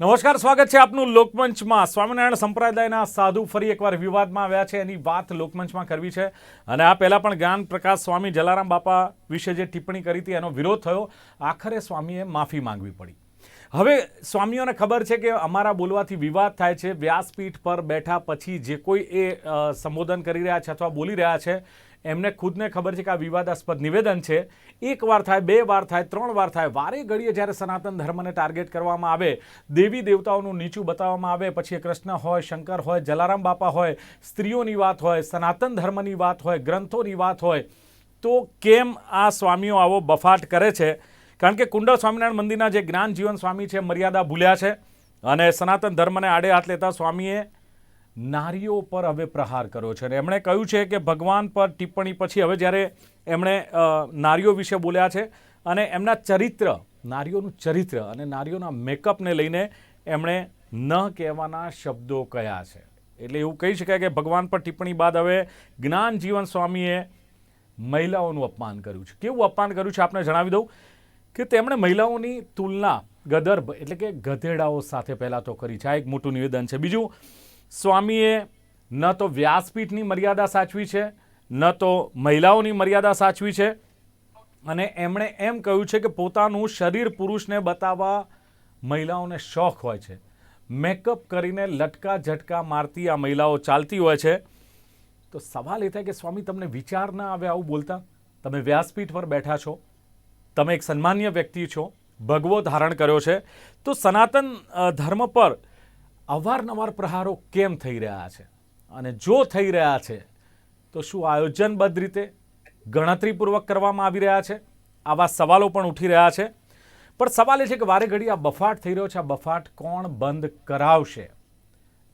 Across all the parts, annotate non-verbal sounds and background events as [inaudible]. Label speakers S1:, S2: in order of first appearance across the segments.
S1: નમસ્કાર, સ્વાગત છે આપનું લોકમંચમાં. સ્વામિનારાયણ સંપ્રદાયના સાધુ ફરી એકવાર વિવાદમાં આવ્યા છે. એની વાત લોકમંચમાં કરવી છે. અને આ પહેલાં પણ જ્ઞાન પ્રકાશ સ્વામી જલારામ બાપા વિશે જે ટિપ્પણી કરી હતી, એનો વિરોધ થયો. આખરે સ્વામીએ માફી માંગવી પડી. હવે સ્વામીઓને ખબર છે કે અમારા બોલવાથી વિવાદ થાય છે. વ્યાસપીઠ પર બેઠા પછી જે કોઈ એ સંબોધન કરી રહ્યા છે અથવા બોલી રહ્યા છે એમને ખુદને ખબર છે કે આ વિવાદાસ્પદ નિવેદન છે. એક વાર થાય, બે વાર થાય, ત્રણ વાર થાય, વારે ઘડીએ જ્યારે સનાતન ધર્મને ટાર્ગેટ કરવામાં આવે, દેવી દેવતાઓનું નીચું બતાવવામાં આવે, પછી કૃષ્ણ હોય, શંકર હોય, જલારામ બાપા હોય, સ્ત્રીઓની વાત હોય, સનાતન ધર્મની વાત હોય, ગ્રંથોની વાત હોય, તો કેમ આ સ્વામીઓ આવો બફાટ કરે છે? કારણ કે કુંડળ સ્વામિનારાયણ મંદિરના જે જ્ઞાન જીવન સ્વામી છે, મર્યાદા ભૂલ્યા છે અને સનાતન ધર્મને આડે હાથ લેતા સ્વામીએ નારીઓ પર હવે પ્રહાર કર્યો છે. અને એમણે કહ્યું છે કે ભગવાન પર ટિપ્પણી પછી હવે જ્યારે એમણે નારીઓ વિશે બોલ્યા છે અને એમના ચરિત્ર, નારીઓનું ચરિત્ર અને નારીઓના મેકઅપને લઈને એમણે ન કહેવાના શબ્દો કયા છે. એટલે એવું કહી શકાય કે ભગવાન પર ટિપ્પણી બાદ હવે જ્ઞાન જીવન સ્વામીએ મહિલાઓનું અપમાન કર્યું છે. કેવું અપમાન કર્યું છે આપને જણાવી દઉં? કે તેમણે મહિલાઓની તુલના ગદર્ભ એટલે કે ગધેડાઓ સાથે પહેલાં તો કરી છે. આ એક મોટું નિવેદન છે. બીજું સ્વામીએ ન તો વ્યાસપીઠની મર્યાદા સાચવી છે, ન તો મહિલાઓની મર્યાદા સાચવી છે. અને એમણે એમ કહ્યું છે કે પોતાનું શરીર પુરુષને બતાવવા મહિલાઓને શોખ હોય છે. મેકઅપ કરીને લટકા ઝટકા મારતી આ મહિલાઓ ચાલતી હોય છે. તો સવાલ એ થાય કે સ્વામી, તમને વિચાર ના આવે આવું બોલતા? તમે વ્યાસપીઠ પર બેઠા છો. તમે એક સન્માન્ય વ્યક્તિ છો. ભગવો ધારણ કર્યો છે. તો સનાતન ધર્મ પર અવારનવાર પ્રહારો કેમ થઈ રહ્યા છે? અને જો થઈ રહ્યા છે તો શું આયોજનબદ્ધ રીતે ગણતરીપૂર્વક કરવામાં આવી રહ્યા છે? આવા સવાલો પણ ઉઠી રહ્યા છે. પણ સવાલ એ છે કે વારે ઘડી આ બફાટ થઈ રહ્યો છે. આ બફાટ કોણ બંધ કરાવશે?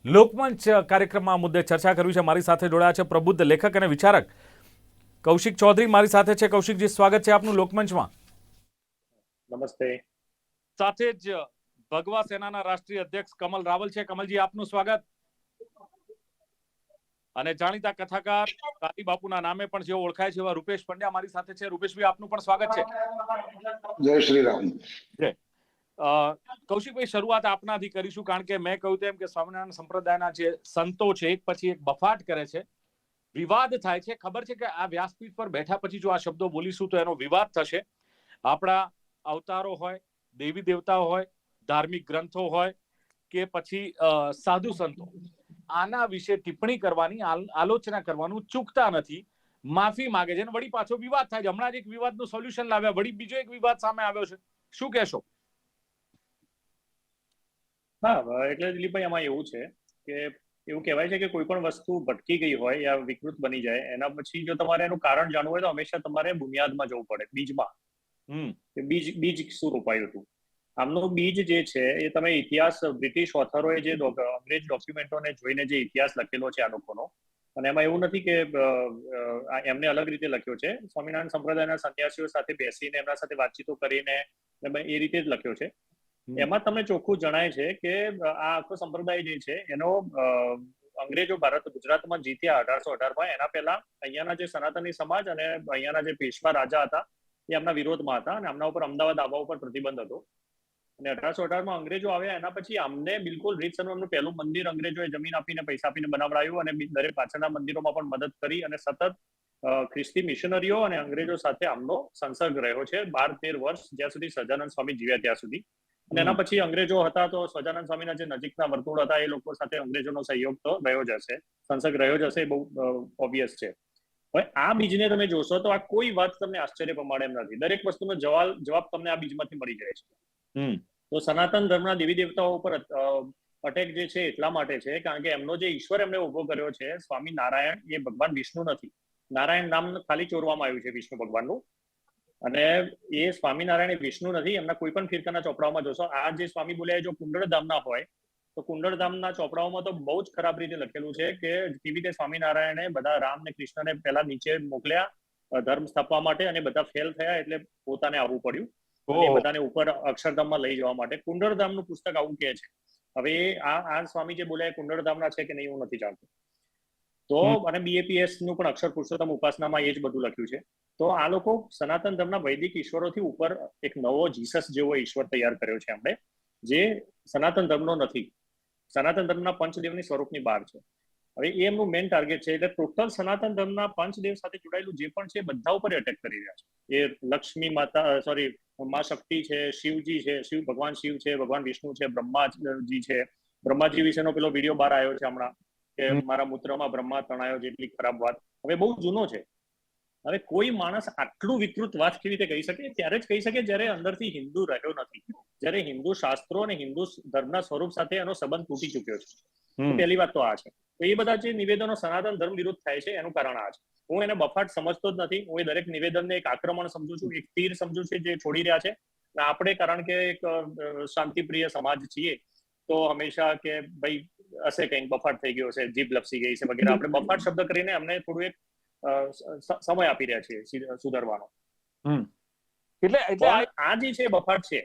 S1: લોકમંચ કાર્યક્રમમાં આ મુદ્દે ચર્ચા કરવી છે. મારી સાથે જોડાયા છે પ્રબુદ્ધ લેખક અને વિચારક કૌશિક ચૌધરી. મારી સાથે છે કૌશિકજી. સ્વાગત છે આપનું લોકમંચમાં.
S2: નમસ્તે.
S1: સાથે જ ભગવા સેનાના રાષ્ટ્રીય અધ્યક્ષ કમલ રાવલ છે. કમલજી આપનું સ્વાગત. અને જાણીતા કથાકાર કાલી બાપુના નામે પણ જેઓ ઓળખાય છે એવા રૂપેશ પંડ્યા મારી સાથે છે. રૂપેશભાઈ આપનું પણ સ્વાગત છે.
S3: જય શ્રી રામ.
S1: જય. કૌશિકભાઈ શરૂઆત આપનાથી કરીશું કારણ કે મેં કહ્યું તેમ કે સ્વામિનારાયણ સંપ્રદાયના જે સંતો છે એક પછી એક બફાટ કરે છે. વિવાદ થાય છે. ખબર છે કે આ વ્યાસપીઠ પર બેઠા પછી જો આ શબ્દો બોલીશું તો એનો વિવાદ થશે. આપણા અવતારો હોય દેવી દેવતાઓ હોય ધાર્મિક ગ્રંથો હોય કે પછી સાધુ સંતો આના વિશે ટિપ્પણી કરવાની આલોચના કરવાનું ચૂકતા નથી. માફી માંગે છે અને વળી પાછો વિવાદ થાય છે. હમણાં જ એક વિવાદનું સોલ્યુશન લાવ્યા. વળી બીજો એક વિવાદ સામે આવ્યો છે. શું કહેશો?
S2: હા એટલે દિલીપભાઈ આમાં એવું છે કે એવું કહેવાય છે કે કોઈ પણ વસ્તુ ભટકી ગઈ હોય યા વિકૃત બની જાય એના પછી જો તમારે એનું કારણ જાણવું હોય તો હંમેશા તમારે બુનિયાદમાં જવું પડે. બીજમાં. બીજ બીજ શું રોપાયું હતું? આમનું બીજ જે છે એ તમે ઇતિહાસ બ્રિટિશ ઓથરોએ જે અંગ્રેજ ડોક્યુમેન્ટોને જોઈને જે ઇતિહાસ લખેલો છે આ લોકોનો અને એમાં એવું નથી કે એમને અલગ રીતે લખ્યો છે. સ્વામિનારાયણ સંપ્રદાયના સંન્યાસીઓ સાથે બેસીને એમના સાથે વાતચીતો કરીને એ રીતે જ લખ્યો છે. એમાં તમને ચોખ્ખું જણાય છે કે આ આખો સંપ્રદાય જે છે એનો અંગ્રેજો ભારત ગુજરાતમાં જીત્યા અઢારસો અઢારમાં. એના પહેલા અહીંયાના જે સનાતની સમાજ અને અહીંયાના જે પેશવા રાજા હતા એ એમના વિરોધમાં હતા અને એમના ઉપર અમદાવાદ આવવા ઉપર પ્રતિબંધ હતો. અને અઢારસો અઢારમાં અંગ્રેજો આવ્યા એના પછી અમને બિલકુલ રીતસરનું એમનું પહેલું મંદિર અંગ્રેજોએ જમીન આપીને પૈસા આપીને બનાવડાયું અને દરેક પાછળના મંદિરોમાં પણ મદદ કરી અને સતત ખ્રિસ્તી મિશનરીઓ અને અંગ્રેજો સાથે આમનો સંસર્ગ રહ્યો છે બાર તેર વર્ષ જ્યાં સુધી સજાનંદ સ્વામી જીવ્યા ત્યાં સુધી. અને એના પછી અંગ્રેજો હતા તો સજાનંદ સ્વામીના જે નજીકના વર્તુળ હતા એ લોકો સાથે અંગ્રેજોનો સહયોગ તો રહ્યો જ હશે સંસર્ગ રહ્યો જ હશે એ બહુ ઓબ્વિયસ છે. હવે આ બીજને તમે જોશો તો આ કોઈ વાત તમને આશ્ચર્ય પ્રમાણે એમ નથી. દરેક વસ્તુનો જવાબ જવાબ તમને આ બીજમાંથી મળી જાય છે. તો સનાતન ધર્મના દેવી દેવતાઓ ઉપર અટેક જે છે એટલા માટે છે કારણ કે એમનો જે ઈશ્વર એમને ઊભો કર્યો છે, સ્વામી નારાયણ, એ ભગવાન વિષ્ણુ નથી. નારાયણ નામ ખાલી ચોરવામાં આવ્યું છે વિષ્ણુ ભગવાનનું. અને એ સ્વામિનારાયણ વિષ્ણુ નથી, એમના કોઈ પણ ફિરકાના ચોપડાઓમાં જોશો. આ જે સ્વામી બોલ્યા જો કુંડળધામના હોય, તો કુંડળધામના ચોપડાઓમાં તો બહુ જ ખરાબ રીતે લખેલું છે કે કેવી રીતે સ્વામિનારાયણે બધા રામ ને કૃષ્ણને પહેલા નીચે મોકલ્યા ધર્મ સ્થાપવા માટે અને બધા ફેલ થયા એટલે પોતાને આવવું પડ્યું. અને બધાને ઉપર અક્ષરધામમાં લઈ જવા માટે. કુંડળધામનું પુસ્તક આવું કહે છે. હવે આ આ સ્વામી જે બોલ્યા કુંડળધામના છે કે નહીં હું નથી જાણતો તો અને બીએપીએસનું પણ અક્ષર પુરુષોત્તમ ઉપાસનામાં એ જ બધું લખ્યું છે. તો આ લોકો સનાતન ધર્મના વૈદિક ઈશ્વરોથી ઉપર એક નવો જીસસ જેવો ઈશ્વર તૈયાર કર્યો છે આપણે જે સનાતન ધર્મનો નથી. સનાતન ધર્મના પંચદેવની સ્વરૂપની બહાર છે. હવે એ એમનું મેઇન ટાર્ગેટ છે. એટલે ટોટલ સનાતન ધર્મના પંચદેવ સાથે જોડાયેલું જે પણ છે બધા ઉપર એટેક કરી રહ્યા છે. એ લક્ષ્મી માતા સોરી મા શક્તિ છે શિવજી છે શિવ ભગવાન શિવ છે ભગવાન વિષ્ણુ છે બ્રહ્માજી છે. બ્રહ્માજી વિશેનો પેલો વીડિયો બહાર આવ્યો છે હમણાં કે મારા મૂત્રમાં બ્રહ્મા તણાયો જેટલી ખરાબ વાત. હવે બહુ જૂનો છે. હવે કોઈ માણસ આટલું વિકૃત વાત કેવી રીતે કહી શકે? ત્યારે જ કહી શકે જ્યારે અંદરથી હિન્દુ રહ્યો નથી. જ્યારે હિન્દુ શાસ્ત્રો અને હિન્દુ ધર્મના સ્વરૂપ સાથે એનો સંબંધ તૂટી ચુક્યો છે. પહેલી વાત તો આ છે. તો એ બધા જે નિવેદનો સનાતન ધર્મ વિરુદ્ધ થાય છે એનું કારણ આ છે. હું એને બફાટ સમજતો જ નથી. હું એ દરેક નિવેદનને એક આક્રમણ સમજુ છું એક તીર સમજુ છું જે છોડી રહ્યા છે. આપણે કારણ કે એક શાંતિપ્રિય સમાજ છીએ તો હંમેશા કે ભાઈ હશે કંઈક બફાટ થઈ ગયો છે જીભ લપસી ગઈ છે વગેરે. આપણે બફાટ શબ્દ કરીને અમને થોડું એક સમય આપી રહ્યા છીએ સુધારવાનો.
S1: એટલે આ
S2: જે છે બફાટ છે.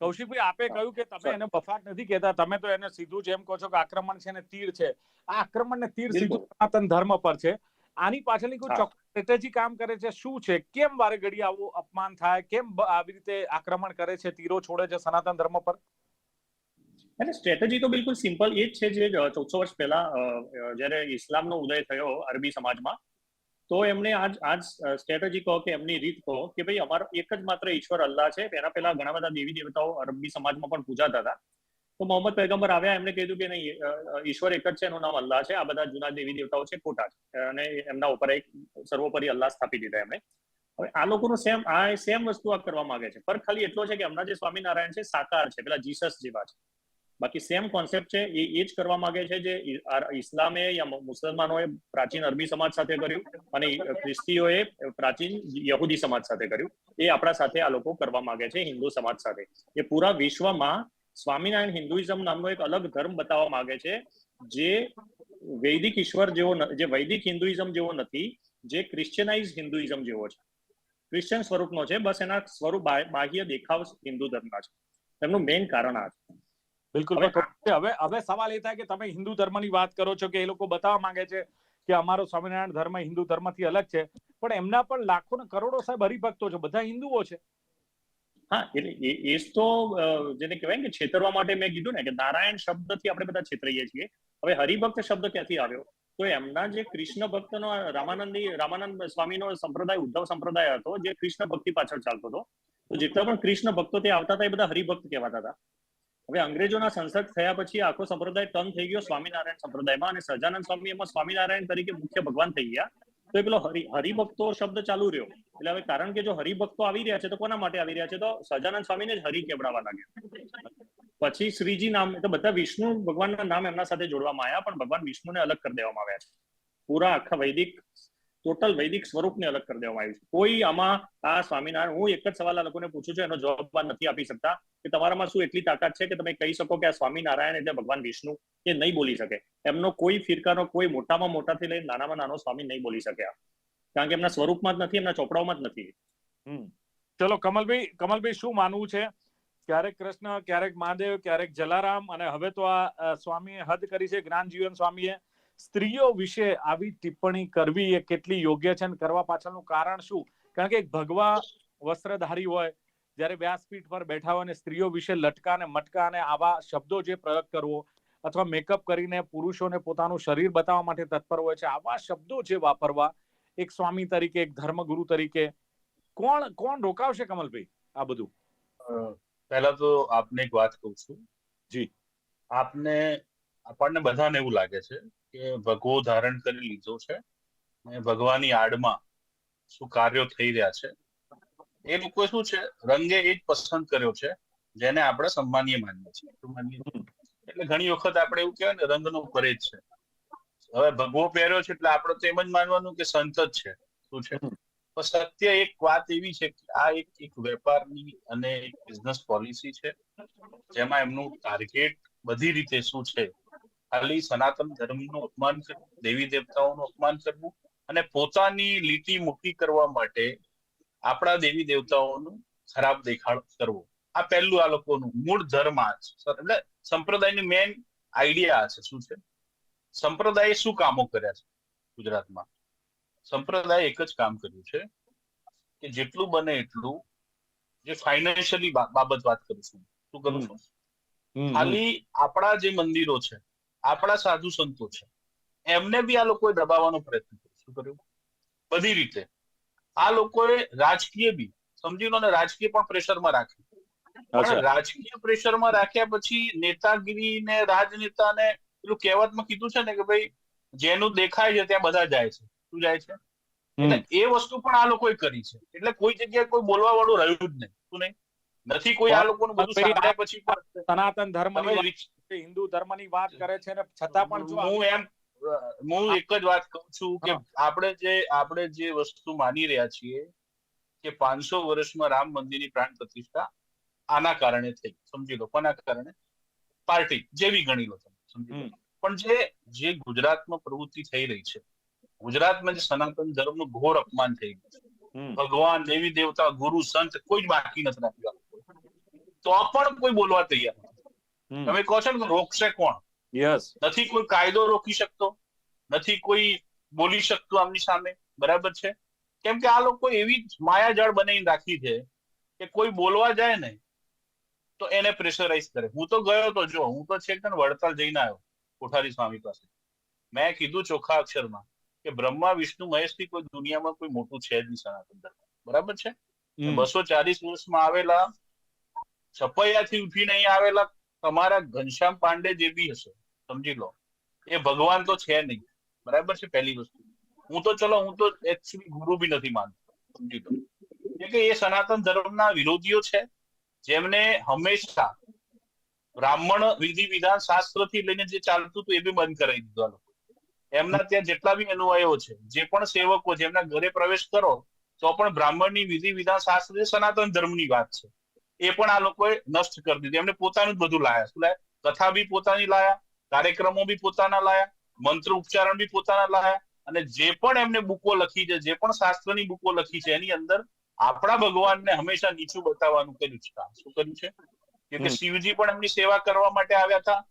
S1: કૌશિકભાઈ આપે કહ્યું કે તમે એને બફાટ નથી કહેતા તમે તો એને સીધું જ એમ કહો છો કે આક્રમણ છે ને તીર છે. આ આક્રમણ ને તીર સીધું સનાતન ધર્મ પર છે. આની પાછળની કોઈ ચોક્કસ સ્ટ્રેટેજી કામ કરે છે? શું છે? કેમ વારે ઘડી આવું અપમાન થાય? કેમ આવી રીતે આક્રમણ કરે છે? તીરો છોડે છે સનાતન ધર્મ પર?
S2: અને સ્ટ્રેટેજી તો બિલકુલ સિમ્પલ એ જ છે જે ચૌદસો વર્ષ પહેલા જ્યારે ઇસ્લામનો ઉદય થયો અરબી સમાજમાં તો એમણે આજ આજ સ્ટ્રેટેજી કહો કે એમની રીત કહો કે ભાઈ અમારો એક જ માત્ર ઈશ્વર અલ્લાહ છે. એના પહેલા ઘણા બધા દેવી દેવતાઓ અરબી સમાજમાં પણ પૂજાતા હતા. તો મોહમ્મદ પૈગંબર આવ્યા એમને કીધું કે નહીં ઈશ્વર એક જ છે, એનું નામ અલ્લાહ છે. આ બધા જૂના દેવી દેવતાઓ છે, ખોટા છે અને એમના ઉપર એક સર્વોપરી અલ્લાહ સ્થાપી દીધા એમણે. હવે આ લોકોનું સેમ, આ સેમ વસ્તુ આ કરવા માંગે છે. પર ખાલી એટલો છે કે એમના જે સ્વામિનારાયણ છે, સાકાર છે. પેલા જીસસ જેવા છે. બાકી સેમ કોન્સેપ્ટ છે, એ એ જ કરવા માંગે છે જે ઇસ્લામે યા મુસલમાનોએ પ્રાચીન અરબી સમાજ સાથે કર્યું અને ખ્રિસ્તીઓએ પ્રાચીન યહૂદી સમાજ સાથે કર્યું. એ આપણા સાથે આ લોકો કરવા માંગે છે, હિન્દુ સમાજ સાથે. એ પૂરા વિશ્વમાં સ્વામિનારાયણ હિન્દુઇઝમ નામનો એક અલગ ધર્મ બતાવવા માંગે છે, જે વૈદિક ઈશ્વર જેવો જે વૈદિક હિન્દુઇઝમ જેવો નથી, જે ક્રિશ્ચિયનાઇઝ હિન્દુઇઝમ જેવો છે. ક્રિશ્ચિયન સ્વરૂપનો છે, બસ એના સ્વરૂપ બાહ્ય દેખાવ હિન્દુ ધર્મના છે. એમનું મેઇન કારણ આ છે.
S1: બિલકુલ
S2: હવે
S1: હવે સવાલ એ થાય કે તમે હિન્દુ ધર્મની વાત કરો છો કે એ લોકો બતાવવા માંગે છે કે અમારો સ્વામિનારાયણ ધર્મ હિન્દુ ધર્મથી અલગ છે પણ એમના પણ લાખો ને કરોડો સાહેબ હરિભક્તો છે બધા હિન્દુઓ છે.
S2: હા એટલે એ એ જ તો જેને કહેવાય કે છેતરવા માટે મેં કીધું ને કે નારાયણ શબ્દથી આપણે બધા છેતરાઈએ છીએ. હવે હરિભક્ત શબ્દ ક્યાંથી આવ્યો? તો એમના જે કૃષ્ણ ભક્તનો રામાનંદી રામાનંદ સ્વામીનો સંપ્રદાય ઉદ્ધવ સંપ્રદાય હતો જે કૃષ્ણ ભક્તિ પાછળ ચાલતો હતો. તો જેટલા પણ કૃષ્ણ ભક્તો તે આવતા હતા એ બધા હરિભક્ત કહેવાતા હતા. હવે અંગ્રેજોના સંસદ થયા પછી આખો સંપ્રદાય ટર્ન થઈ ગયો સ્વામિનારાયણ સંપ્રદાયમાં અને સહજાનંદ સ્વામી એમાં સ્વામિનારાયણ તરીકે મુખ્ય ભગવાન થઈ ગયા. તો એ પેલો હરિ, હરિભક્તો શબ્દ ચાલુ રહ્યો. એટલે હવે કારણ કે જો હરિભક્તો આવી રહ્યા છે તો કોના માટે આવી રહ્યા છે? તો સહજાનંદ સ્વામીને જ હરિ કેવડાવવા લાગ્યા. પછી શ્રીજી નામ તો બધા વિષ્ણુ ભગવાનના નામ એમના સાથે જોડવામાં આવ્યા, પણ ભગવાન વિષ્ણુને અલગ કરી દેવામાં આવ્યા છે. પૂરા આખા વૈદિક ટોટલ વૈદિક સ્વરૂપને અલગ કરી દેવામાં આવ્યું છે. કોઈ આમાં, આ સ્વામિનારાયણ, હું એક જ સવાલ આ લોકોને પૂછું છું, એનો જવાબ નથી આપી શકતા, કે તમારામાં શું એટલી તાકાત છે કે તમે કહી શકો કે આ સ્વામિનારાયણ એટલે ભગવાન વિષ્ણુ, એ નહીં બોલી શકે. એમનો કોઈ ફિરકાનો, કોઈ મોટામાં મોટાથી લઈને નાનામાં નાનો સ્વામી નહીં બોલી શકે કારણ કે એમના સ્વરૂપમાં જ નથી, એમના ચોપડાઓમાં જ નથી.
S1: ચલો, કમલભાઈ કમલભાઈ, શું માનવું છે? ક્યારેક કૃષ્ણ, ક્યારેક મહાદેવ, ક્યારેક જલારામ, અને હવે તો આ સ્વામીએ હદ કરી છે જ્ઞાન જીવન સ્વામીએ. સ્ત્રીઓ વિશે આવી ટિપ્પણી કરવી એ કેટલી યોગ્ય છે અને કરવા પાછળનું કારણ શું? કારણ કે એક ભગવા વસ્ત્રધારી હોય જ્યારે વ્યાસપીઠ પર બેઠા હોય અને સ્ત્રીઓ વિશે લટકા અને મટકા અને આવા શબ્દો જે પ્રયોગ કરવો અથવા મેકઅપ કરીને પુરુષોને પોતાનું શરીર બતાવવા માટે તત્પર હોય છે આવા શબ્દો જે વાપરવા એક સ્વામી તરીકે એક ધર્મગુરુ તરીકે કોણ કોણ રોકાવશે કમલભાઈ આ બધું?
S4: પહેલા તો આપને એક વાત કહું છું.
S1: જી.
S4: આપને આપણને બધાને એવું લાગે છે કે ભગવો ધારણ કરી લીધો છે અને ભગવાની આડમાં શું કાર્યો થઈ રહ્યા છે. એ લોકો શું છે? રંગે એ જ પસંદ કર્યો છે જેને આપણે સન્માનીય માનીએ છીએ. શું માનીએ છીએ? એટલે ઘણી વખત આપણે એવું કહેવાય ને રંગનો પરેજ છે. હવે ભગવો પહેર્યો છે એટલે આપણે તો એમ જ માનવાનું કે સંત જ છે. શું છે? પણ સત્ય એક વાત એવી છે કે આ એક એક વેપારની અને એક બિઝનેસ પોલિસી છે જેમાં એમનું ટાર્ગેટ બધી રીતે શું છે ખાલી સનાતન ધર્મનું અપમાન કરવું દેવી દેવતાઓનું અપમાન કરવું અને પોતાની લીટી મૂકી કરવા માટે આપણા દેવી દેવતાઓનું ખરાબ દેખાડ કરવો. આ પહેલું આ લોકોનું મૂળ ધર્મ આ છે. એટલે સંપ્રદાયની મેઇન આઈડિયા છે. શું છે? સંપ્રદાયે શું કામો કર્યા છે ગુજરાતમાં? સંપ્રદાય એક જ કામ કર્યું છે કે જેટલું બને એટલું જે ફાઇનાન્શિયલી બાબત વાત કરું છું. શું કરું છું. ખાલી આપણા જે મંદિરો છે આપણા સાધુ સંતો છે. એમને બી આ લોકોએ દબાવવાનો પ્રયત્ન કર્યો. શું કર્યું? બધી રીતે. આ લોકોએ રાજકીય બી સમજી લો ને રાજકીય પણ પ્રેશરમાં રાખ્યું. રાજકીય પ્રેશરમાં રાખ્યા પછી નેતાગીરી ને રાજનેતા ને પેલું કહેવતમાં કીધું છે ને કે ભાઈ જેનું દેખાય છે ત્યાં બધા જાય છે. શું જાય છે? એટલે એ વસ્તુ પણ આ લોકોએ કરી છે. એટલે કોઈ જગ્યાએ કોઈ બોલવા વાળું રહ્યું જ નહીં. શું નહીં? નથી કોઈ આ લોકોનું બધું પછી
S1: સનાતન ધર્મની છે, હિન્દુ ધર્મની વાત કરે છે ને છતાં પણ જો
S4: હું એમ હું એક જ વાત કહું છું કે આપણે જે આપણે જે વસ્તુ માની રહ્યા છીએ કે પાંચસો વર્ષમાં રામ મંદિરની પ્રાણ પ્રતિષ્ઠા આના કારણે થઈ. સમજી લો કોના કારણે? પાર્ટી જેવી ગણી લો તમે સમજી લો. પણ જે જે ગુજરાતમાં પ્રવૃત્તિ થઈ રહી છે ગુજરાતમાં જે સનાતન ધર્મનું ઘોર અપમાન થઈ ગયું છે. ભગવાન દેવી દેવતા ગુરુ સંત કોઈ જ બાકી નથી રાખ્યું. તો પણ કોઈ બોલવા તૈયાર. તમે કહો છો ને રોકશે કોણ?
S1: યસ
S4: નથી કોઈ કાયદો રોકી શકતો? નથી કોઈ બોલી શકતું આમની સામે? બરાબર છે? કેમ કે આ લોકો એવી માયાજાળ બનાવીને રાખી છે કે કોઈ બોલવા જાય ને તો એને પ્રેશરાઇઝ કરે. હું તો ગયો તો જો હું તો છેક વડતાલ જઈને આવ્યો કોઠારી સ્વામી પાસે. મેં કીધું ચોખ્ખા અક્ષરમાં કે બ્રહ્મા વિષ્ણુ મહેશથી કોઈ દુનિયામાં કોઈ મોટું છે જ નહીં સનાતન ધર્મ. બરાબર છે? બસો ચાલીસ વર્ષમાં આવેલા છપૈયાથી ઉઠીને અહીં આવેલા તમારા ઘનશ્યામ પાંડે જે બી હશે, સમજી લો, એ ભગવાન તો છે નહીં. બરાબર છે પહેલી વસ્તુ. હું તો, ચલો, હું તો એકચ્યુઅલી ગુરુ બી નથી માનતો, સમજી લો. કે એ સનાતન ધર્મના વિરોધીઓ છે, જેમને હંમેશા બ્રાહ્મણ વિધિ વિધાન શાસ્ત્રથી લઈને જે ચાલતું હતું એ બી બંધ કરાવી દીધું એમના ત્યાં જેટલા બી અનુયાયીઓ છે, જે પણ સેવકો જેમના ઘરે પ્રવેશ કરો, તો પણ બ્રાહ્મણની વિધિ વિધાન શાસ્ત્ર એ સનાતન ધર્મની વાત છે. એ પણ આ લોકોએ નષ્ટ કરી દીધું. એમને પોતાનું જ બધું લાયા. શું લાયા? કથા બી પોતાની લાયા કાર્યક્રમો બી પોતાના લાયા મંત્ર ઉચ્ચારણ બી પોતાના લાયા અને જે પણ એમને બુકો લખી છે જે પણ શાસ્ત્રની બુકો લખી છે એની અંદર આપણા ભગવાનને હંમેશા નીચું બતાવવાનું કર્યું છે. શું કર્યું છે? કે શિવજી પણ એમની સેવા કરવા માટે આવ્યા હતા.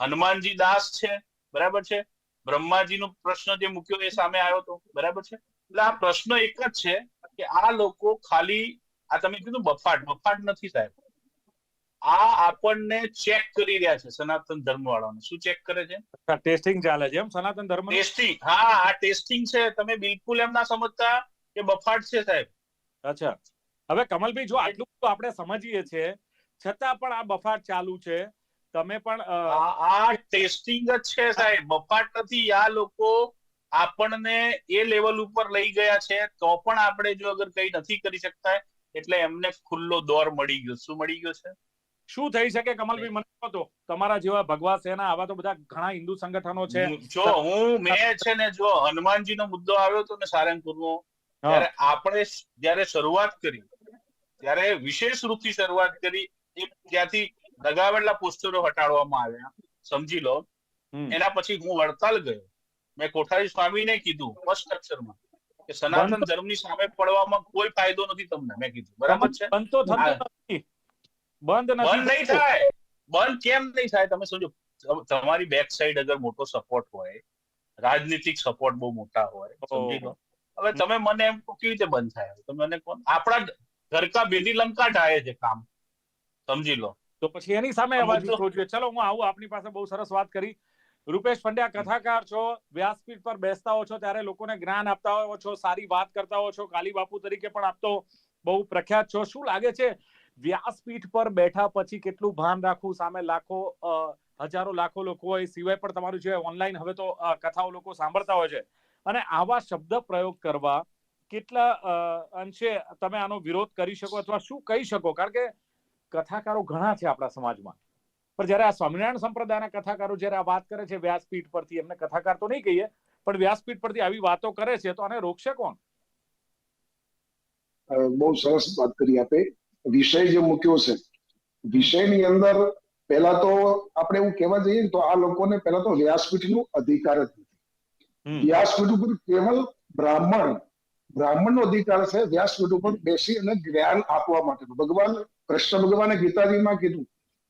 S4: હનુમાનજી દાસ છે. બરાબર છે? બ્રહ્માજીનો પ્રશ્ન જે મૂક્યો એ સામે આવ્યો હતો. બરાબર છે? એટલે આ પ્રશ્ન એક જ છે કે આ લોકો ખાલી આ તમે કીધું બફાટ બફાટ નથી સાહેબ. આ આપણને ચેક કરી રહ્યા છે સનાતન ધર્મ વાળાને શું ચેક કરે છે?
S1: ટેસ્ટિંગ ચાલે છે એમ? સનાતન ધર્મ
S4: ટેસ્ટિંગ હા આ ટેસ્ટિંગ છે. તમે બિલકુલ એમ ના સમજતા કે બફાટ છે સાહેબ.
S1: અચ્છા. હવે કમલભાઈ જો આટલું તો આપણે સમજીએ છીએ છતાં પણ આ બફાટ ચાલુ છે. તમે પણ
S4: આ આ ટેસ્ટિંગ જ છે સાહેબ. બફાટ નથી. આ લોકો આપણને એ લેવલ ઉપર લઈ ગયા છે. તો પણ આપણે જો અગર કઈ નથી કરી શકતા એટલે એમને ખુલ્લો દોર મળી ગયો. શું મળી ગયો છે?
S1: શું થઈ શકે કમલભાઈ મને કહો તો. તમારા જેવા ભગવા સેના આવા તો બધા ઘણા હિન્દુ સંગઠનો છે.
S4: જો હું મેં છે ને જો હનુમાનજીનો મુદ્દો આવ્યો તો ને સારંગપુરનો. ત્યારે આપણે જ્યારે શરૂઆત કરી ત્યારે વિશેષ રૂપથી શરૂઆત કરી એ ત્યાંથી લગાવેલા પોસ્ટરો હટાડવામાં આવ્યા. સમજી લો. એના પછી હું વડતાલ ગયો. મેં કોઠારી સ્વામીને કીધું સ્પષ્ટ અક્ષરમાં કે સનાતન ધર્મની સામે પડવામાં કોઈ ફાયદો નથી તમને મેં કીધું. બરાબર છે?
S1: બંધ તો થતો નથી. બંધ
S4: બંધ નહીં થાય. બંધ કેમ નહીં થાય? તમે સમજો તમારી બેક સાઈડ અગર મોટો સપોર્ટ હોય રાજનીતિક સપોર્ટ બહુ મોટા હોય સમજી લો. હવે તમે મને એમ કેવી રીતે બંધ થાય? તમે મને કોણ આપણા ઘર કા બેદી લંકા ઢાળે છે કામ. સમજી લો.
S1: તો પછી એની સામે અવાજ ચલો હું આવું આપની પાસે બહુ સરસ વાત કરી. રૂપેશ પંડ્યા, કથાકાર છો, વ્યાસપીઠ પર બેસતા હો છો, ત્યારે લોકોને જ્ઞાન આપતા હો છો, સારી વાત કરતા હો છો, કાલી બાપુ તરીકે પણ આપ તો બહુ પ્રખ્યાત છો. શું લાગે છે, વ્યાસપીઠ પર બેઠા પછી કેટલું ભાન રાખવું? સામે લાખો હજારો લાખો લોકો હોય, સિવાય પણ તમારું જે ઓનલાઈન હવે તો કથાઓ લોકો સાંભળતા હોય છે. અને આવા શબ્દ પ્રયોગ કરવા કેટલા અંશે તમે આનો વિરોધ કરી શકો અથવા શું કહી શકો? કારણ કે કથાકારો ઘણા છે આપણા સમાજમાં. પણ જ્યારે આ સ્વામિનારાયણ સંપ્રદાયના કથાકારો જ્યારે આ વાત કરે છે વ્યાસપીઠ પરથી એમને કથાકાર તો નહીં કહીએ પણ વ્યાસપીઠ પરથી આવી વાતો કરે છે તો આને રોકશે કોણ?
S3: બહુ સરસ વાત કરી આપે. વિષય જે મૂક્યો છે વિષયની અંદર પહેલા તો આપણે એવું કહેવા જઈએ તો આ લોકોને પહેલા તો વ્યાસપીઠનું અધિકાર જ નથી. વ્યાસપીઠ ઉપર કેવલ બ્રાહ્મણ બ્રાહ્મણનો અધિકાર છે વ્યાસપીઠ ઉપર બેસી અને જ્ઞાન આપવા માટે ભગવાન કૃષ્ણ ભગવાને ગીતાજીમાં કીધું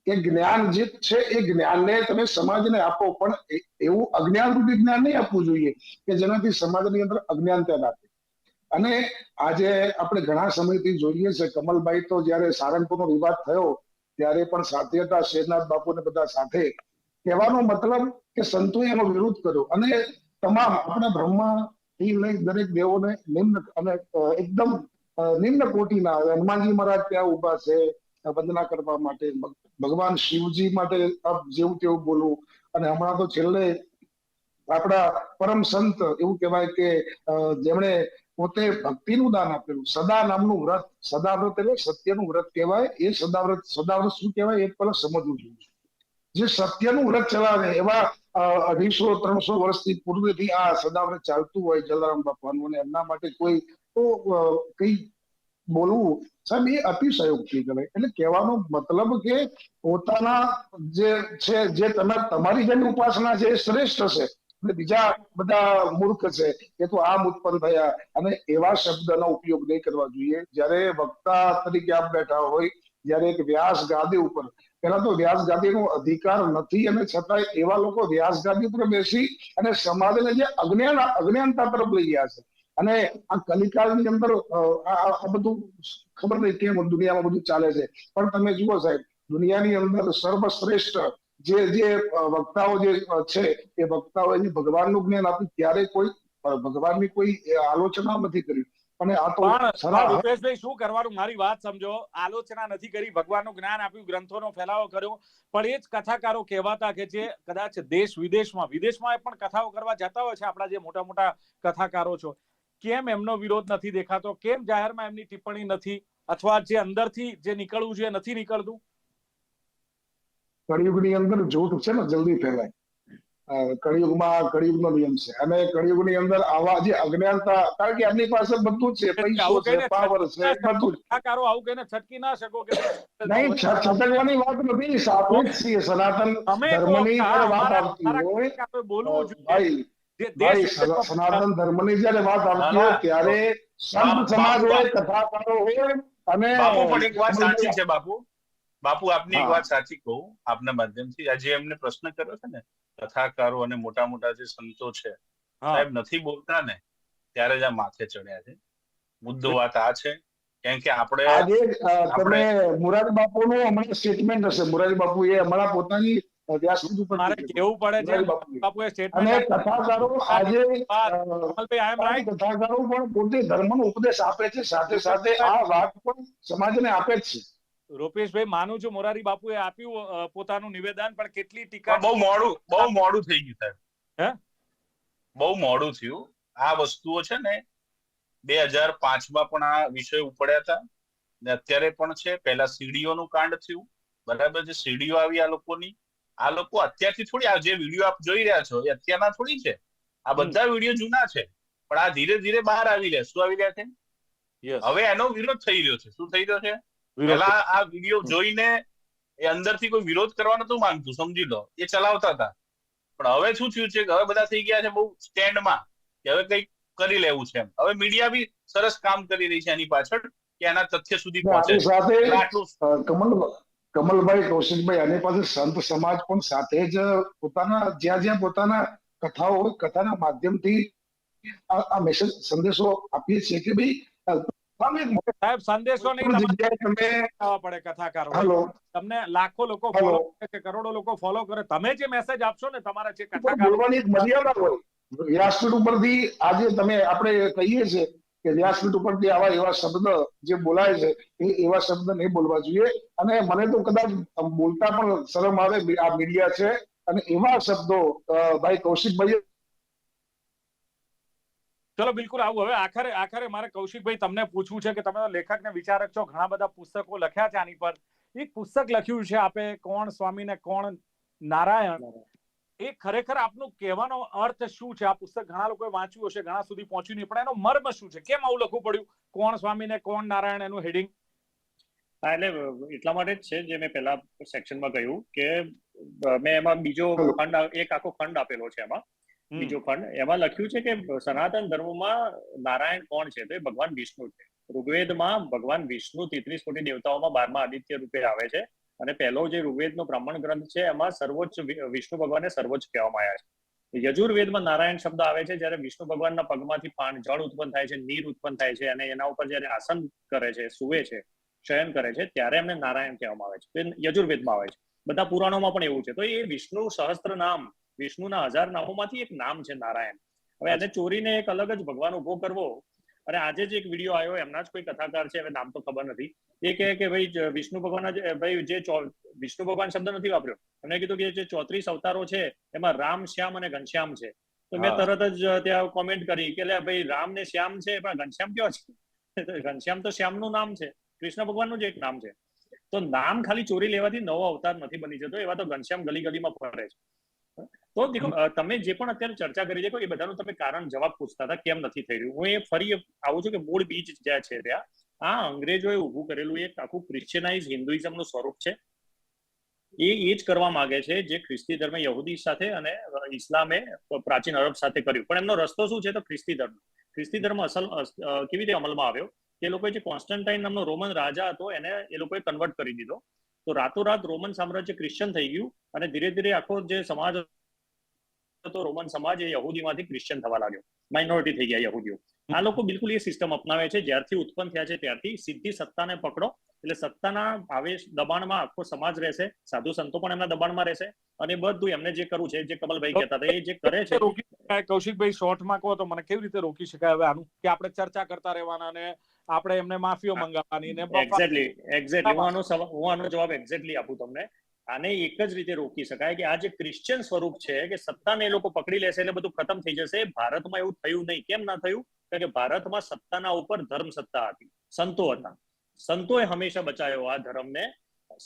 S3: કે જ્ઞાન જે છે, એ જ્ઞાનને તમે સમાજને આપો. પણ એવું અજ્ઞાન રૂપી જ્ઞાન નહીં આપવું જોઈએ, કે જેનાથી સમાજની અંદર અજ્ઞાનતા લાગે અને આજે આપણે ઘણા સમયથી જોઈએ છે, કમલભાઈ તો જયારે સારંગપુરનો વિવાદ થયો, ત્યારે પણ સાથે હતા શેરનાથ બાપુ ને બધા સાથે કહેવાનો મતલબ કે સંતોએ એનો વિરોધ કર્યો. અને તમામ આપણા બ્રહ્મા થી લઈ દરેક દેવોને નિમ્ન અને એકદમ નિમ્ન કોટીના, હનુમાનજી મહારાજ ત્યાં ઊભા છે વંદના કરવા માટે ભગવાન શિવજી માટે જેવું તેવું બોલવું. અને હમણાં તો છેલ્લે આપણા પરમ સંત એવું કહેવાય કે જેમણે પોતે ભક્તિનું દાન આપેલું, સદા નામનું વ્રત, સદા વ્રત એટલે સત્યનું વ્રત કહેવાય, એ સદાવ્રત સદાવ્રત શું કહેવાય? એ પહેલા સમજવું જોઈએ. જે સત્યનું વ્રત ચલાવે, એવા અઢીસો, ત્રણસો વર્ષથી પૂર્વેથી આ સદાવ્રત ચાલતું હોય જલારામ બાપાનું, અને એમના માટે કોઈ તો કઈ બોલવું સાહેબ, એ અતિશયોક્તિ કરે એટલે કહેવાનો મતલબ કે પોતાના જે છે, જે તમે, તમારી જેની ઉપાસના છે એ શ્રેષ્ઠ છે. અને બીજા બધા મૂર્ખ છે, એ તો આમ ઉત્પન્ન થયા. અને એવા શબ્દનો ઉપયોગ નહીં કરવા જોઈએ. જ્યારે વક્તા તરીકે આપ બેઠા હોય, જ્યારે એક વ્યાસ ગાદી ઉપર. પેલા તો વ્યાસ ગાદીનો અધિકાર નથી અને છતાંય એવા લોકો વ્યાસ ગાદી ઉપર બેસી અને સમાજને જે અજ્ઞાન, અજ્ઞાનતા તરફ લઈ ગયા છે. અને આ કલિકાળની અંદર આ બધું ખબર નહીં કેમ દુનિયામાં બધું ચાલે છે. પણ તમે જુઓ સાહેબ દુનિયાની અંદર સર્વશ્રેષ્ઠ જે જે વક્તાઓ જે છે એ વક્તાઓ જે ભગવાનનું જ્ઞાન આપ્યું. ત્યારે કોઈ ભગવાનની કોઈ આલોચના નથી કરી. અને આ તો
S1: રૂપેશભાઈ શું કરવાનું? મારી વાત સમજો. આલોચના નથી કરી ભગવાનનું જ્ઞાન આપ્યું ગ્રંથોનો ફેલાવો કર્યો. પણ એ જ કથાકારો કહેવાતા કે જે કદાચ દેશ વિદેશમાં વિદેશમાં પણ કથાઓ કરવા જતા હોય છે આપણા જે મોટા મોટા કથાકારો છો. કેમ એમનો વિરોધ નથી દેખાતો? કેમ જાહેરમાં એમની ટિપ્પણી નથી? અથવા જે અંદરથી જે નીકળવું જોઈએ નથી નીકળતું?
S3: કળિયુગની અંદર જૂઠ છે ને જલ્દી ફેલાય. કળિયુગમાં કળિયુગનો નિયમ છે. અને કળિયુગની અંદર આવા જે અજ્ઞાનતા કારણ કે એમની પાસે બધું છે પૈસો છે પાવર છે બધું
S1: કારો આવું કહીને છટકી ના શકો કે [laughs]
S3: નહીં છટકવાની વાત નથી. સાપેક્ષ છીએ સનાતન ધર્મની વાત આવતી હોય.
S1: બોલવું જોઈએ.
S3: ભાઈ
S1: જે દેશ
S3: સના- સનાતન ધર્મની જ્યારે વાત આવતી હોય ત્યારે સંત સમાજ હોય કથાકારો હોય અને
S4: બાપુ પણ એક વાત સાચી છે બાપુ. બાપુ આપની એક વાત સાચી કહું આપના માધ્યમથી. આજે એમને પ્રશ્ન કર્યો છે ને કથાકારો અને મોટા મોટા જે સંતો છે. સાહેબ નથી બોલતા ને ત્યારે જ આ માથે ચડ્યા છે. મુદ્દો વાત આ છે કેમ કે આપણે
S3: આજે તમે મુરારી બાપુનું હમણાં સ્ટેટમેન્ટ હશે. મુરારી બાપુ એ હમણાં પોતાની
S1: મારે. કેવું પડે છે?
S3: બાપુએ.
S1: બાપુએ
S3: અને કથાકારો આજે
S1: કમલભાઈ આઈ એમ રાઈટ
S3: કથાકારો પણ પોતે ધર્મનો ઉપદેશ આપે છે. સાથે સાથે આ વાત પણ સમાજને આપે છે.
S1: રૂપેશભાઈ માનું છું મોરારી બાપુએ આપ્યું પોતાનું નિવેદન પણ કેટલી ટીકા
S4: બહુ મોડું બહુ મોડું થઈ ગયું સાહેબ.
S1: હે?
S4: બહુ મોડું થયું. આ વસ્તુઓ છે ને બે હજાર પાંચમાં પણ આ વિષય ઉપડ્યા હતા. ને અત્યારે પણ છે. પહેલા સીડીઓનું કાંડ થયું. બરાબર છે. સીડીઓ આવી આ લોકોની. આ લોકો અત્યારથી થોડી આ જે વીડિયો આપ જોઈ રહ્યા છો એ અત્યારના થોડી છે. આ બધા વીડિયો જૂના છે. પણ આ ધીરે ધીરે બહાર આવી રહ્યા શું આવી રહ્યા છે? હવે એનો વિરોધ થઈ રહ્યો છે. શું થઈ રહ્યો છે? પેલા આ વીડિયો જોઈને એ અંદરથી કોઈ વિરોધ કરવા નતું માંગતું સમજી લો. એ ચલાવતા હતા. પણ હવે શું થયું છે કે હવે બધા થઈ ગયા છે બહુ સ્ટેન્ડમાં કે હવે કંઈક કરી લેવું છે એમ. હવે મીડિયા બી સરસ કામ કરી રહી છે એની પાછળ કે એના તથ્ય સુધી પહોંચે આટલું
S3: કમલ કમલભાઈ કૌશિકભાઈ આની પાસે સંત સમાજ પણ સાથે જ પોતાના જ્યાં જ્યાં પોતાના કથાઓ હોય કથાના માધ્યમથી આ મેસેજ સંદેશો આપીએ છીએ કે ભાઈ
S1: સાહેબ સંદેશો નહીં પડે કથાકારો. તમને લાખો લોકો ફોલો કરે કે કરોડો લોકો ફોલો કરે. તમે જે મેસેજ આપશો ને તમારા જે કથાકાર
S3: બોલવાની એક મર્યાદા હોય. વ્યાસપીઠ ઉપરથી આજે તમે આપણે કહીએ છીએ કે વ્યાસપીઠ ઉપરથી આવા એવા શબ્દ જે બોલાય છે એ એવા શબ્દ નહીં બોલવા જોઈએ. અને મને તો કદાચ બોલતા પણ શરમ આવે આ મીડિયા છે. અને એવા શબ્દો ભાઈ કૌશિકભાઈ
S1: ચલો બિલકુલ આવું. હવે આખરે આખરે મારે કૌશિકભાઈ તમને પૂછવું છે કે તમે તો લેખક ને વિચારક છો ઘણા બધા પુસ્તકો લખ્યા છે આની પર. એક પુસ્તક લખ્યું છે આપે કોણ સ્વામી ને કોણ નારાયણ. એ ખરેખર આપનું કહેવાનો અર્થ શું છે? આ પુસ્તક ઘણા લોકોએ વાંચ્યું હશે ઘણા સુધી પહોંચ્યું નહીં પણ એનો મર્મ શું છે? કેમ આવું લખવું પડ્યું? કોણ સ્વામી ને કોણ નારાયણ એનું હેડિંગ
S2: હા એટલે એટલા માટે જ છે જે મેં પહેલા સેક્શનમાં કહ્યું કે મેં એમાં બીજો. ખંડ એક આખો ખંડ આપેલો છે એમાં બીજો ખંડ. એમાં લખ્યું છે કે સનાતન ધર્મમાં નારાયણ કોણ છે? તો એ ભગવાન વિષ્ણુ છે. ઋગ્વેદમાં ભગવાન વિષ્ણુ તેત્રીસ કોટી દેવતાઓમાં બારમા આદિત્ય રૂપે આવે છે. અને પહેલો જે ઋગ્વેદનો બ્રાહ્મણ ગ્રંથ છે એમાં સર્વોચ્ચ વિષ્ણુ ભગવાનને સર્વોચ્ચ કહેવામાં આવ્યા છે. યજુર્વેદમાં નારાયણ શબ્દ આવે છે જ્યારે વિષ્ણુ ભગવાનના પગમાંથી પાણી જળ ઉત્પન્ન થાય છે નીર ઉત્પન્ન થાય છે અને એના ઉપર જ્યારે આસન કરે છે સુવે છે શયન કરે છે ત્યારે એમને નારાયણ કહેવામાં આવે છે. તે યજુર્વેદમાં આવે છે. બધા પુરાણોમાં પણ એવું છે. તો એ વિષ્ણુ સહસ્ત્ર નામ વિષ્ણુના હજાર નામોમાંથી એક નામ છે નારાયણ. હવે એને ચોરીને એક અલગ જ ભગવાન ઊભો કરવો અને આજે જ એક વીડિયો આવ્યો એમના જ કોઈ કથાકાર છે હવે નામ તો ખબર નથી. એ કહે કે ભાઈ વિષ્ણુ ભગવાન ભાઈ જે વિષ્ણુ ભગવાન શબ્દ નથી વાપર્યો. એમણે કીધું કે જે ચોત્રીસ અવતારો છે એમાં રામ શ્યામ અને ઘનશ્યામ છે. તો મેં તરત જ ત્યાં કોમેન્ટ કરી કે ભાઈ રામ ને શ્યામ છે પણ ઘનશ્યામ કયો છે? ઘનશ્યામ તો શ્યામનું નામ છે. કૃષ્ણ ભગવાનનું જ એક નામ છે. તો નામ ખાલી ચોરી લેવાથી નવો અવતાર નથી બની જતો એવા તો ઘનશ્યામ ગલી ગલીમાં ફરે છે. તો દેખો તમે જે પણ અત્યારે ચર્ચા કરી છે, એ બધાનું તમે કારણ જવાબ પૂછતા હતા કેમ નથી થઈ રહ્યું. હું એ ફરી આવું છું કે મૂળ બીજ જ્યાં છે ત્યાં આ અંગ્રેજોએ ઊભું કરેલું એક આખું ક્રિશ્ચિયનાઇઝ હિન્દુઇઝમનું સ્વરૂપ છે. એ એ જ કરવા માંગે છે જે ખ્રિસ્તી ધર્મે યહૂદી સાથે અને ઇસ્લામે પ્રાચીન અરબ સાથે કર્યું. પણ એમનો રસ્તો શું છે તો ખ્રિસ્તી ધર્મ. ખ્રિસ્તી ધર્મ અસલ કેવી રીતે અમલમાં આવ્યો? એ લોકોએ જે કોન્સ્ટન્ટાઇન નામનો રોમન રાજા હતો, એને એ લોકોએ કન્વર્ટ કરી દીધો. તો રાતોરાત રોમન સામ્રાજ્ય ક્રિશ્ચન થઈ ગયું અને ધીરે ધીરે આખો જે સમાજ હતો, રોમન સમાજ, એ યહૂદીમાંથી ક્રિશ્ચન થવા લાગ્યો. માઇનોરિટી થઈ ગયા યહૂદીઓ. આ લોકો બિલકુલ એ સિસ્ટમ અપનાવે છે, જ્યારથી ઉત્પન્ન થયા છે ત્યારથી સીધી સત્તાને પકડો, એટલે સત્તાના આવેશ દબાણમાં આખો સમાજ રહેશે, સાધુ સંતો પણ એમના દબાણમાં રહેશે, અને બધું એમને જે કરવું છે, જે કમલભાઈ કહેતા હતા, એ જે કરે છે.
S1: કૌશિકભાઈ શોર્ટમાં કહો તો મને કેવી રીતે રોકી શકાય? હવે આનું કે આપણે ચર્ચા કરતા રહેવાના ને આપણે એમને માફીઓ મંગાવવાની ને
S2: એક્ઝેક્ટલી એક્ઝેક્ટલી હું આનો હું આનો જવાબ એક્ઝેક્ટલી આપું તમને. આને એક જ રીતે રોકી શકાય કે આ જે ક્રિશ્ચિયન સ્વરૂપ છે કે સત્તાને એ લોકો પકડી લેશે એટલે બધું ખતમ થઈ જશે. ભારતમાં એવું થયું નહીં. કેમ ના થયું? કારણ કે ભારતમાં સત્તાના ઉપર ધર્મ સત્તા હતી. સંતો હતા. સંતોએ હંમેશા બચાવ્યો આ ધર્મને.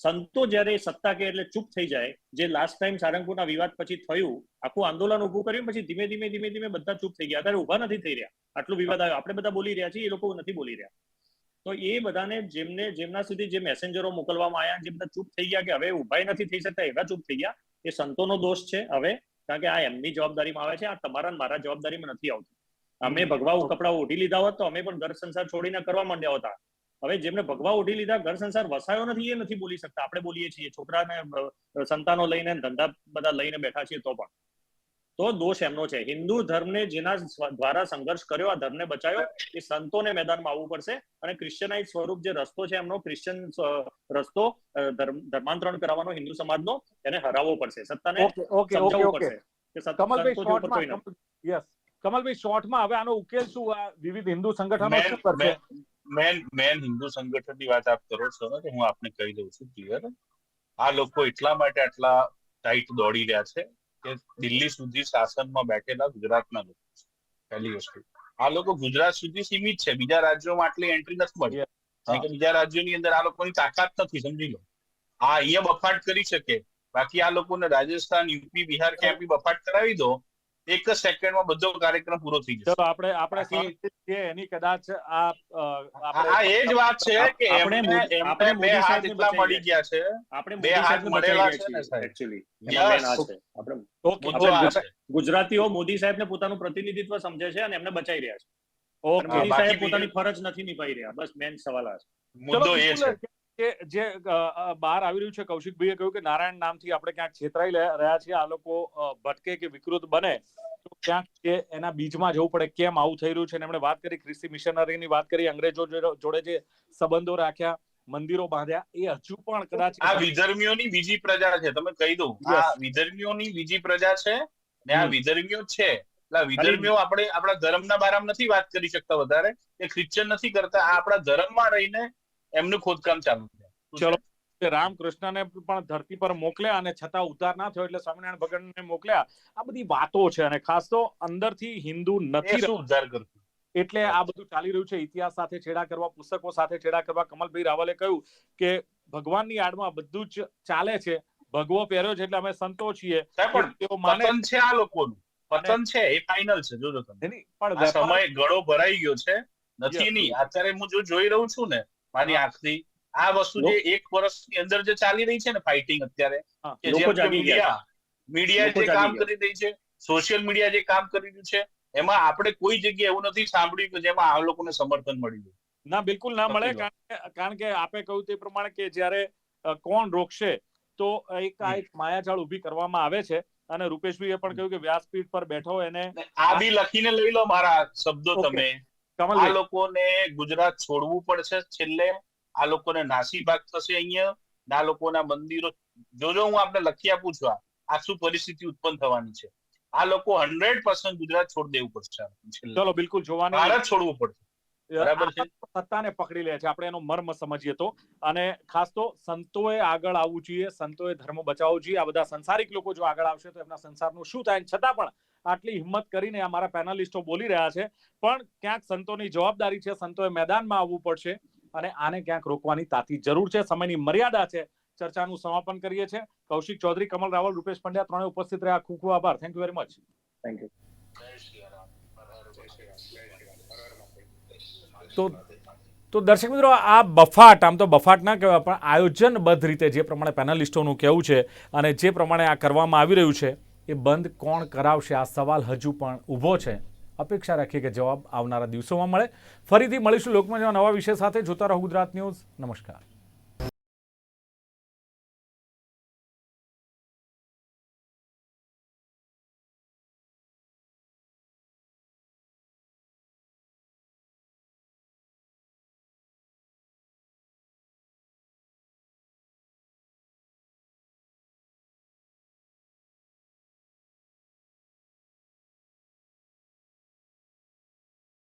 S2: સંતો જ્યારે સત્તા કે એટલે ચૂપ થઈ જાય, જે લાસ્ટ ટાઈમ સારંગપુરના વિવાદ પછી થયું, આખું આંદોલન ઉભું કર્યું, પછી ધીમે ધીમે ધીમે ધીમે બધા ચૂપ થઈ ગયા. અત્યારે ઊભા નથી થઈ રહ્યા. આટલું વિવાદ આવ્યો. આપણે બધા બોલી રહ્યા છીએ, એ લોકો નથી બોલી રહ્યા. તો એ બધાને જેમને, જેમના સુધી જે મેસેન્જરો મોકલવામાં આવ્યા, જે બધા ચૂપ થઈ ગયા કે હવે ઉભાઈ નથી થઈ શકતા, એવા ચૂપ થઈ ગયા, એ સંતોનો દોષ છે હવે, કારણ કે આ એમની જવાબદારીમાં આવે છે, આ તમારા મારા જવાબદારીમાં નથી આવતું. અમે ભગવા કપડા ઓઢી લીધા હોત તો અમે પણ ઘર સંસાર છોડીને કરવા માંડ્યા હતા. હવે જેમને ભગવા ઓઢી લીધા ઘર સંસાર વસાયો નથી એ નથી બોલી શકતા. આપણે બોલીએ છીએ છોકરાને સંતાનો લઈને ધંધા બધા લઈને બેઠા છીએ તો પણ. તો દોષ એમનો છે. હિન્દુ ધર્મને જેના દ્વારા સંઘર્ષ કર્યો આ ધર્મને બચાવ્યો એ સંતોને મેદાનમાં આવવું પડશે અને ક્રિશ્ચનાઇઝ સ્વરૂપ જે રસ્તો છે એમનો ક્રિશ્ચન રસ્તો ધર્માંતરણ કરાવવાનો હિન્દુ સમાજનો એને હરાવવો પડશે. સત્તાને
S1: ઓકે ઓકે ઓકે
S2: સમજાવવું પડશે કે સત-
S1: કમલભાઈ
S2: સંતોથી ઉપર કોઈ
S1: શોર્ટમાં યસ. કમલભાઈ શોર્ટમાં હવે આનો ઉકેલ શું? આ વિવિધ હિન્દુ સંગઠનો શું કરશે?
S4: મેન- મેન હિન્દુ સંગઠનની વાત આપ કરો છો ને હું આપને કહી દઉં છું ક્લિયર આ લોકો એટલા માટે આટલા ટાઈટ દોડી રહ્યા છે કે દિલ્હી સુધી શાસનમાં બેઠેલા ગુજરાતના લોકો પહેલી વસ્તુ. આ લોકો ગુજરાત સુધી સીમિત છે. બીજા રાજ્યોમાં આટલી એન્ટ્રી નથી મળી. કે બીજા રાજ્યોની અંદર આ લોકોની તાકાત નથી સમજી લો. આ અહીંયા બફાટ કરી શકે. બાકી આ લોકોને રાજસ્થાન યુપી બિહાર ક્યાંય બી બફાટ કરાવી દો એક જ સેકન્ડમાં બધો કાર્યક્રમ પૂરો થઈ જશે.
S1: આપણે આપણે
S4: બાકી-
S1: એની કદાચ આ
S4: આ એ જ વાત છે કે
S2: આપણે
S4: એમને
S2: આપણે
S4: બે હાથ એટલા મળી ગયા છે.
S2: આપણે
S4: બે
S2: મોદી
S4: હાથ મળેલા છે ને સાહેબ.
S2: એકચ્યુઅલી આપણે
S4: છે.
S2: ગુજરાતીઓ મોદી સાહેબને પોતાનું પ્રતિનિધિત્વ સમજે છે અને એમને બચાવી રહ્યા છે.
S1: ઓકે.
S2: મોદી સાહેબ પોતાની ફરજ નથી નિભાવી રહ્યા. બસ મેન સવાલ આ છે.
S4: મુદ્દો એ છે.
S1: કે જે બહાર આવી રહ્યું છે કૌશિકભાઈએ કહ્યું કે નારાયણ નામથી આપણે ક્યાંક છેતરાઈ રહ્યા છીએ આ લોકો ભટકે કે વિકૃત બને તો ક્યાંક કે એના બીજમાં જવું પડે કેમ આવું થઈ રહ્યું છે? એમણે વાત કરી ખ્રિસ્તી મિશનરીની વાત કરી અંગ્રેજો જોડે જે સંબંધો રાખ્યા મંદિરો બાંધ્યા એ હજુ પણ કદાચ
S4: આ વિધર્મીઓની બીજી પ્રજા છે તમે કહી દઉં. આ વિધર્મીઓની બીજી પ્રજા છે ને આ. વિધર્મીઓ છે. એટલે આ વિધર્મીઓ આપણે આપણા ધર્મના બારામાં નથી વાત કરી શકતા વધારે એ ક્રિશ્ચન નથી કરતા. આ આપણા ધર્મમાં રહીને એમનું ખોદકામ ચાલુ છે.
S1: ચલો. રામકૃષ્ણને પણ ધરતી પર મોકલ્યા અને છતાં ઉદ્ધાર ના થયો એટલે સ્વામિનારાયણ ભગવાનને મોકલ્યા આ બધી વાતો છે અને ખાસ તો અંદરથી હિન્દુ નથી
S4: ઉદ્ધાર કરતું
S1: એટલે આ બધું ચાલી રહ્યું છે. ઇતિહાસ સાથે છેડા કરવા પુસ્તકો સાથે છેડા કરવા કમલભાઈ રાવલે કહ્યું કે ભગવાનની આડમાં બધું જ ચાલે છે. ભગવો પહેર્યો છે એટલે અમે સંતો છીએ.
S4: પતન છે આ લોકોનું. પતન છે એ ફાઇનલ છે. જોજો તમે.
S1: પણ
S4: સમય ગળો ભરાઈ ગયો છે. નથી નહીં. અત્યારે હું જો જોઈ રહ્યું છું ને મારી આંખથી. આ વસ્તુ જે એક વર્ષની અંદર જે ચાલી રહી છે ને ફાઇટિંગ અત્યારે કે
S2: ગયા.
S4: મીડિયા મીડિયા જે કામ કરી રહી છે સોશિયલ મીડિયા જે કામ કરી રહ્યું છે એમાં આપણે કોઈ જગ્યાએ એવું નથી સાંભળ્યું કે જેમાં આ લોકોને સમર્થન મળ્યું.
S1: ના બિલકુલ ના મળે કારણ કે કારણ કે આપે કહ્યું તે પ્રમાણે કે જ્યારે કોણ રોકશે તો એક આ એક માયાજાળ ઊભી કરવામાં આવે છે. અને રૂપેશભાઈએ પણ કહ્યું કે વ્યાસપીઠ પર બેઠો એને
S4: આ બી લખીને લઈ લો મારા શબ્દો તમે. આ લોકોને ગુજરાત છોડવું પડશે. છેલ્લે આ લોકોને નાસીભાગ થશે અહીંયા. ના લોકોના મંદિરો જોજો હું આપને લખી આપું છું આ. આ શું પરિસ્થિતિ ઉત્પન્ન થવાની છે? આ લોકો હંડ્રેડ પર્સન્ટ ગુજરાત છોડી દેવું પડશે આ.
S1: ચલો બિલકુલ જોવાનું
S4: ભારત છોડવું પડશે. બરાબર છે.
S1: સત્તાને પકડી લે છે. આપણે એનો મર્મ સમજીએ તો. અને ખાસ તો સંતોએ આગળ આવવું જોઈએ. સંતોએ ધર્મ બચાવવો જોઈએ. આ બધા સંસારિક લોકો જો આગળ આવશે તો એમના સંસારનું શું થાય? છતાં પણ આટલી હિંમત કરીને અમારા પેનલિસ્ટો બોલી રહ્યા છે. પણ ક્યાંક સંતોની જવાબદારી છે સંતોએ મેદાનમાં આવવું પડશે અને આને ક્યાંક રોકવાની તાતી જરૂર છે. સમયની મર્યાદા છે. ચર્ચાનું સમાપન કરીએ છીએ. કૌશિક ચૌધરી કમલ રાવલ રૂપેશ પંડ્યા ત્રણે ઉપસ્થિત રહ્યા. ખૂબ ખૂબ આભાર. Thank you very much
S2: thank you.
S1: તો તો દર્શક મિત્રો આ બફાટ આમ તો બફાટ ના કહેવાય પણ આયોજનબદ્ધ રીતે જે પ્રમાણે પેનલિસ્ટોનું કહેવું છે અને જે પ્રમાણે આ કરવામાં આવી રહ્યું છે એ બંધ કોણ કરાવશે? આ સવાલ હજુ પણ ઊભો છે. અપેક્ષા રાખીએ કે જવાબ આવનારા દિવસોમાં મળે. ફરીથી મળીશું લોકમાં નવા વિષય સાથે. જોતા રહો ગુજરાત ન્યૂઝ. નમસ્કાર.